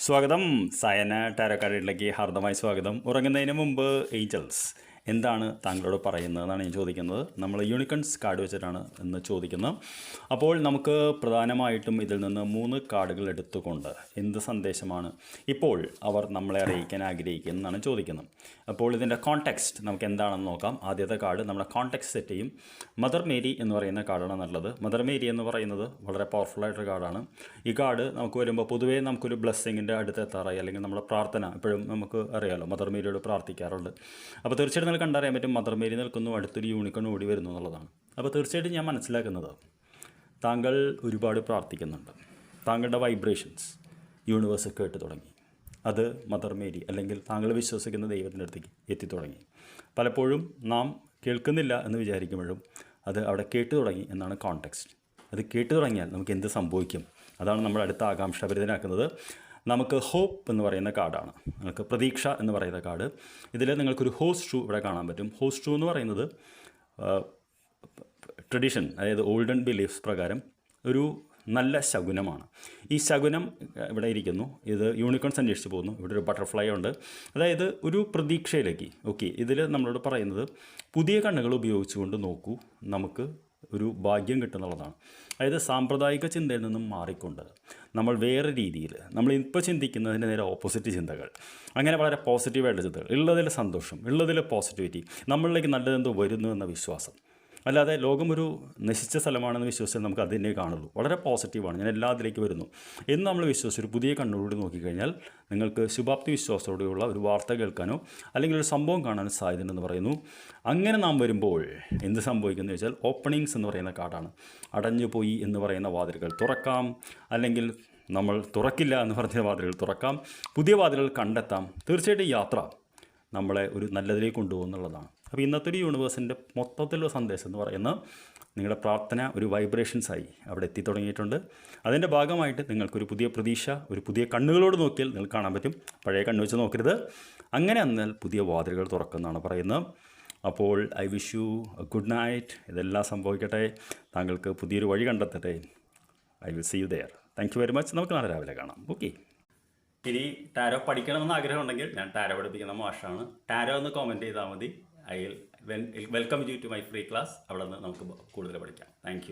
സ്വാഗതം. സയന ടാരോക്കാരിലേക്ക് ഹാർദമായി സ്വാഗതം. ഉറങ്ങുന്നതിന് മുമ്പ് ഏഞ്ചൽസ്. എന്താണ് താങ്കളോട് പറയുന്നത് എന്നാണ് ഞാൻ ചോദിക്കുന്നത്. നമ്മൾ യൂണിക്കൺസ് കാർഡ് വെച്ചിട്ടാണ് എന്ന് ചോദിക്കുന്നത്. അപ്പോൾ നമുക്ക് പ്രധാനമായിട്ടും ഇതിൽ നിന്ന് മൂന്ന് കാർഡുകൾ എടുത്തുകൊണ്ട് എന്ത് സന്ദേശമാണ് ഇപ്പോൾ അവർ നമ്മളെ അറിയിക്കാൻ ആഗ്രഹിക്കുന്നതെന്നാണ് ചോദിക്കുന്നത്. അപ്പോൾ ഇതിന്റെ കോണ്ടെക്സ്റ്റ് നമുക്ക് എന്താണെന്ന് നോക്കാം. ആദ്യത്തെ കാർഡ് നമ്മുടെ കോണ്ടെക്സ്റ്റ് സെറ്റ് ചെയ്യും. മദർ മേരി എന്ന് പറയുന്ന കാർഡാണ് നല്ലത്. മദർ മേരി എന്ന് പറയുന്നത് വളരെ പവർഫുൾ ആയിട്ടൊരു കാർഡാണ് ഈ കാർഡ് നമുക്ക് വരുമ്പോൾ പൊതുവേ നമുക്കൊരു ബ്ലെസ്സിങ്ങിന്റെ അടുത്ത് എത്താറായി. അല്ലെങ്കിൽ നമ്മുടെ പ്രാർത്ഥന എപ്പോഴും നമുക്ക് അറിയാമല്ലോ മദർ മേരിയോട് പ്രാർത്ഥിക്കാറുണ്ട്. അപ്പോൾ തീർച്ചയായിട്ടും നിങ്ങൾക്ക് കണ്ടറിയാൻ പറ്റും മദർ മേരി നിൽക്കുന്നു അടുത്തൊരു യൂണിക്കൺ ഓടി വരുന്നു എന്നുള്ളതാണ്. അപ്പോൾ തീർച്ചയായിട്ടും ഞാൻ മനസ്സിലാക്കുന്നത് താങ്കൾ ഒരുപാട് പ്രാർത്ഥിക്കുന്നുണ്ട്. താങ്കളുടെ വൈബ്രേഷൻസ് യൂണിവേഴ്സ് കേട്ട് തുടങ്ങി. അത് മദർ മേരി അല്ലെങ്കിൽ താങ്കൾ വിശ്വസിക്കുന്ന ദൈവത്തിന്റെ അടുത്തേക്ക് എത്തിത്തുടങ്ങി പലപ്പോഴും നാം കേൾക്കുന്നില്ല എന്ന് വിചാരിക്കുമ്പോഴും അത് അവിടെ കേട്ടു തുടങ്ങി എന്നാണ് കോണ്ടെക്സ്റ്റ് അത് കേട്ടു തുടങ്ങിയാൽ നമുക്ക് എന്ത് സംഭവിക്കും? അതാണ് നമ്മൾ അടുത്ത ആകാംക്ഷാഭരിതനാക്കുന്നത്. നമുക്ക് ഹോപ്പ് എന്ന് പറയുന്ന കാർഡാണ്. നിങ്ങൾക്ക് പ്രതീക്ഷ എന്ന് പറയുന്ന കാർഡ്. ഇതിൽ നിങ്ങൾക്കൊരു ഹോസ് ഷൂ ഇവിടെ കാണാൻ പറ്റും. ഹോസ് ഷൂ എന്ന് പറയുന്നത് ട്രഡീഷൻ അതായത് ഓൾഡൻ ബിലീഫ്സ് പ്രകാരം ഒരു നല്ല ശകുനമാണ്. ഈ ശകുനം ഇവിടെ ഇരിക്കുന്നു. ഇത് യൂണിക്കോൺസ് അന്വേഷിച്ച് പോകുന്നു. ഇവിടെ ഒരു ബട്ടർഫ്ലൈ ഉണ്ട്. അതായത് ഒരു പ്രതീക്ഷയിലേക്ക്. ഓക്കെ ഇതിൽ നമ്മളോട് പറയുന്നത് പുതിയ കണ്ണുകൾ ഉപയോഗിച്ചുകൊണ്ട് നോക്കൂ. നമുക്ക് ഒരു ഭാഗ്യം കിട്ടുന്നുള്ളതാണ്. അതായത് സാമ്പ്രദായിക ചിന്തയിൽ നിന്നും മാറിക്കൊണ്ട് നമ്മൾ വേറെ രീതിയിൽ നമ്മൾ ഇപ്പോൾ ചിന്തിക്കുന്നതിന്റെ നേരെ ഓപ്പോസിറ്റ് ചിന്തകൾ അങ്ങനെ വളരെ പോസിറ്റീവായിട്ടുള്ള ചിന്തകൾ ഉള്ളതിൽ സന്തോഷം ഉള്ളതിൽ പോസിറ്റിവിറ്റി നമ്മളിലേക്ക് നല്ലതെന്തോ വരുന്നു എന്ന വിശ്വാസം അല്ലാതെ ലോകം ഒരു നശിച്ച സ്ഥലമാണെന്ന് വിശ്വസിച്ചാൽ നമുക്ക് അതിനെ കാണുള്ളൂ. വളരെ പോസിറ്റീവാണ്. ഞാൻ എല്ലാ എല്ലാത്തിലേക്ക് വരുന്നു. എന്ന് നമ്മൾ വിശ്വസിച്ച് ഒരു പുതിയ കണ്ണുകൂടി നോക്കിക്കഴിഞ്ഞാൽ നിങ്ങൾക്ക് ശുഭാപ്തി വിശ്വാസത്തോടെയുള്ള ഒരു വാർത്ത കേൾക്കാനോ അല്ലെങ്കിൽ ഒരു സംഭവം കാണാനോ സാധ്യതയുണ്ടെന്ന് പറയുന്നു. അങ്ങനെ നാം വരുമ്പോൾ എന്ത് സംഭവിക്കുന്നു വെച്ചാൽ ഓപ്പണിങ്സ് എന്ന് പറയുന്ന കാർഡാണ് അടഞ്ഞു പോയി എന്ന് പറയുന്ന വാതിലുകൾ തുറക്കാം. അല്ലെങ്കിൽ നമ്മൾ തുറക്കില്ല എന്ന് പറഞ്ഞ വാതിലുകൾ തുറക്കാം. പുതിയ വാതിലുകൾ കണ്ടെത്താം. തീർച്ചയായിട്ടും യാത്ര നമ്മളെ ഒരു നല്ലതിലേക്ക് കൊണ്ടുപോകുന്നുള്ളതാണ് അപ്പോൾ ഇന്നത്തെ ഒരു യൂണിവേഴ്സിന്റെ മൊത്തത്തിലുള്ള സന്ദേശം എന്ന് പറയുന്നത് നിങ്ങളുടെ പ്രാർത്ഥന ഒരു വൈബ്രേഷൻസായി അവിടെ എത്തി തുടങ്ങിയിട്ടുണ്ട്. അതിന്റെ ഭാഗമായിട്ട് നിങ്ങൾക്കൊരു പുതിയ പ്രതീക്ഷ ഒരു പുതിയ കണ്ണുകളോട് നോക്കിയാൽ നിങ്ങൾക്ക് കാണാൻ പറ്റും. പഴയ കണ്ണ് വെച്ച് നോക്കരുത്. അങ്ങനെ എന്നാൽ പുതിയ വാതിലുകൾ തുറക്കുന്നതാണ് പറയുന്നത്. അപ്പോൾ I wish you good night ഇതെല്ലാം സംഭവിക്കട്ടെ. താങ്കൾക്ക് പുതിയൊരു വഴി കണ്ടെത്തട്ടെ. I will see you there thank you very much നമുക്ക് നാളെ രാവിലെ കാണാം. ഓക്കെ ഇനി ടാരോ പഠിക്കണമെന്ന് ആഗ്രഹമുണ്ടെങ്കിൽ ഞാൻ ടാരോ പഠിപ്പിക്കുന്ന മാഷാണ്. ടാരോ എന്ന് കോമന്റ് ചെയ്താൽ മതി. I welcome you to my free class അവിടെ നിന്ന് നമുക്ക് കൂടുതൽ പഠിക്കാം. താങ്ക്